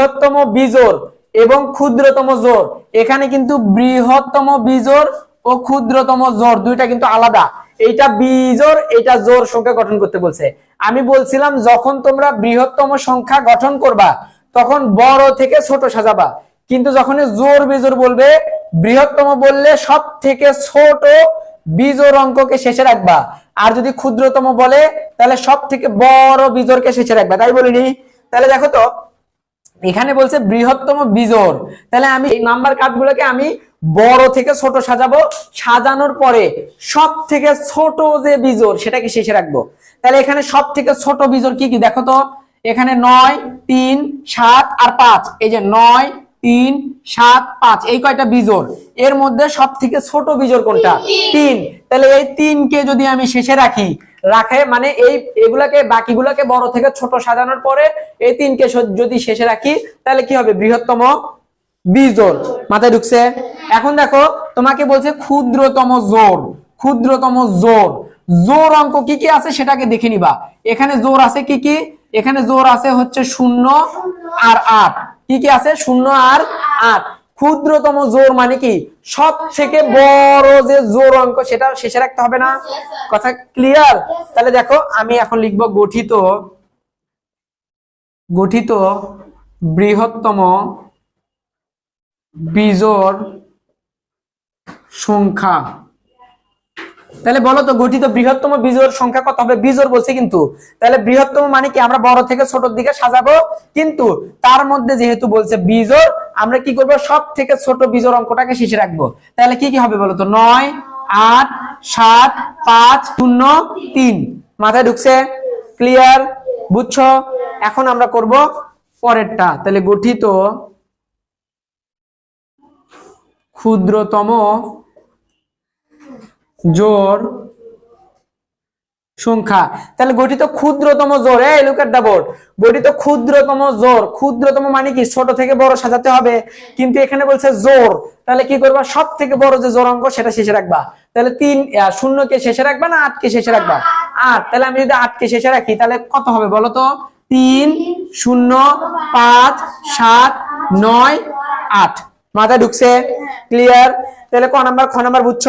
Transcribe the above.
বৃহত্তম বিজোড় এবং ক্ষুদ্রতম জোর এখানে কিন্তু বৃহত্তম বিজোড় ও ক্ষুদ্রতম জোর দুইটা কিন্তু আলাদা। এইটা বিজোড় এটা জোর সংখ্যা গঠন করতে বলছে। আমি বলছিলাম, যখন তোমরা বৃহত্তম সংখ্যা গঠন করবা, তখন বড় থেকে ছোট সাজাবা। কিন্তু যখন জোর বিজোর বলবে, বৃহত্তম বললে সব থেকে ছোট বিজোর অঙ্ককে শেষে রাখবা। আর যদি ক্ষুদ্রতম বলে, তাহলে সব থেকে বড় বিজোরকে শেষে রাখবা। তাই বলিনি? তাহলে দেখো তো এখানে বলছে বৃহত্তম বিজোর তাহলে আমি এই নাম্বার কার্ডগুলোকে আমি বড় থেকে ছোট সাজাবো সাজানোর পরে সব থেকে ছোট যে বিজোর সেটাকে শেষে রাখব। তাহলে এখানে সব থেকে ছোট বিজোর কি কি? দেখো তো এখানে নয় তিন সাত আর পাঁচ। এই যে নয় তিন সাত পাঁচ এই কয়টা বিজোর এর মধ্যে সব থেকে ছোট বিজোর কোনটা? তিন। তাহলে এই তিনকে যদি আমি শেষে রাখি রাখে মানে এই এগুলাকে, বাকিগুলোকে বড় থেকে ছোট সাজানোর পরে এই তিনকে যদি শেষে রাখি, তাহলে কি হবে? বৃহত্তম বিজোড় মাথায় ঢুকছে? এখন দেখো, তোমাকে বলছে ক্ষুদ্রতম জোর ক্ষুদ্রতম জোর জোর অঙ্ক কি কি আছে সেটাকে দেখে নিবা। এখানে জোর আছে কি কি? এখানে জোর আছে হচ্ছে শূন্য আর আট। কি কি আছে? শূন্য আর আট। ক্ষুদ্রতম জোর মানে কি? সব থেকে বড় যে জোর অঙ্ক সেটা শেষে রাখতে হবে না? কথা ক্লিয়ার তাহলে দেখো আমি এখন লিখব গঠিত গঠিত বৃহত্তম বিজোর সংখ্যা। তাহলে বলো তো, গঠিত বৃহত্তম বিজোড় সংখ্যা কত হবে? বিজোড় বলছে কিন্তু, তাহলে বৃহত্তম মানে কি? আমরা বড় থেকে ছোটর দিকে সাজাবো, কিন্তু তার মধ্যে যেহেতু বলছে বিজোড় আমরা কি করব? সব থেকে ছোট বিজোড় অঙ্কটাকে শেষে রাখব। তাহলে কি কি হবে বলো তো? নয়, আট, সাত, পাঁচ, শূন্য, তিন। মাথায় ঢুকছে? ক্লিয়ার? বুঝছ? এখন আমরা করব পরেরটা। তাহলে গঠিত ক্ষুদ্রতম জোর সংখ্যা। তাহলে গঠিত ক্ষুদ্রতম জোর, এই লুক এট দা বোর্ড গঠিত ক্ষুদ্রতম জোর, ক্ষুদ্রতম মানে কি? ছোট থেকে বড় সাজাতে হবে। কিন্তু এখানে বলছে জোর। তাহলে কি করবা? সব থেকে বড় যে জোর অঙ্ক, সেটা শেষে রাখবা। তাহলে তিন শূন্যকে শেষে রাখবা না আটকে শেষে রাখবা? আট। তাহলে আমি যদি আটকে শেষে রাখি, তাহলে কত হবে বলো তো? তিন, শূন্য, পাঁচ, সাত, নয়, আট। মাথায় ঢুকছে? ক্লিয়ার তাহলে ক নাম্বার? খ নাম্বার বুঝছ?